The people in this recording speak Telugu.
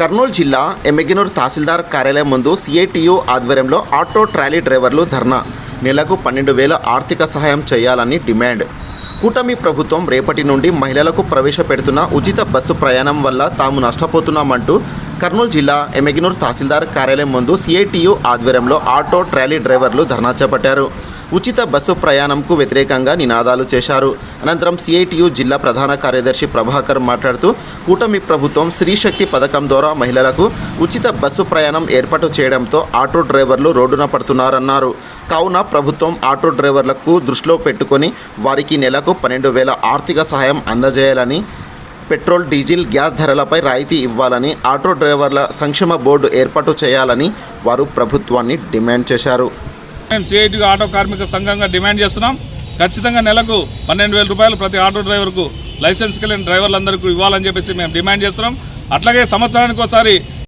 కర్నూలు జిల్లా ఎమ్మిగినూరు తహసీల్దార్ కార్యాలయం ముందు సిఐటియు ఆధ్వర్యంలో ఆటో ట్రాలీ డ్రైవర్లు ధర్నా. నెలకు పన్నెండు వేల ఆర్థిక సహాయం చేయాలని డిమాండ్. కూటమి ప్రభుత్వం రేపటి నుండి మహిళలకు ప్రవేశపెడుతున్న ఉచిత బస్సు ప్రయాణం వల్ల తాము నష్టపోతున్నామంటూ కర్నూలు జిల్లా ఎమ్మిగినూరు తహసీల్దార్ కార్యాలయం ముందు సిఐటియు ఆధ్వర్యంలో ఆటో ట్రాలీ డ్రైవర్లు ధర్నా చేపట్టారు. ఉచిత బస్సు ప్రయాణంకు వ్యతిరేకంగా నినాదాలు చేశారు. అనంతరం సిఐటియు జిల్లా ప్రధాన కార్యదర్శి ప్రభాకర్ మాట్లాడుతూ కూటమి ప్రభుత్వం స్త్రీశక్తి పథకం ద్వారా మహిళలకు ఉచిత బస్సు ప్రయాణం ఏర్పాటు చేయడంతో ఆటో డ్రైవర్లు రోడ్డున పడుతున్నారన్నారు. కావున ప్రభుత్వం ఆటో డ్రైవర్లకు దృష్టిలో పెట్టుకొని వారికి నెలకు పన్నెండు వేల ఆర్థిక సహాయం అందజేయాలని పెట్రోల్ డీజిల్ గ్యాస్ ధరలపై రాయితీ ఇవ్వాలని ఆటో డ్రైవర్ల సంక్షేమ బోర్డు ఏర్పాటు చేయాలని వారు ప్రభుత్వాన్ని డిమాండ్ చేశారు. మేము సిఐటి ఆటో కార్మిక సంఘంగా డిమాండ్ చేస్తున్నాం. ఖచ్చితంగా నెలకు పన్నెండు వేల రూపాయలు ప్రతి ఆటో డ్రైవర్కు లైసెన్స్ కలిగిన డ్రైవర్లందరికీ ఇవ్వాలని చెప్పేసి మేము డిమాండ్ చేస్తున్నాం. అట్లాగే సంవత్సరానికి ఒకసారి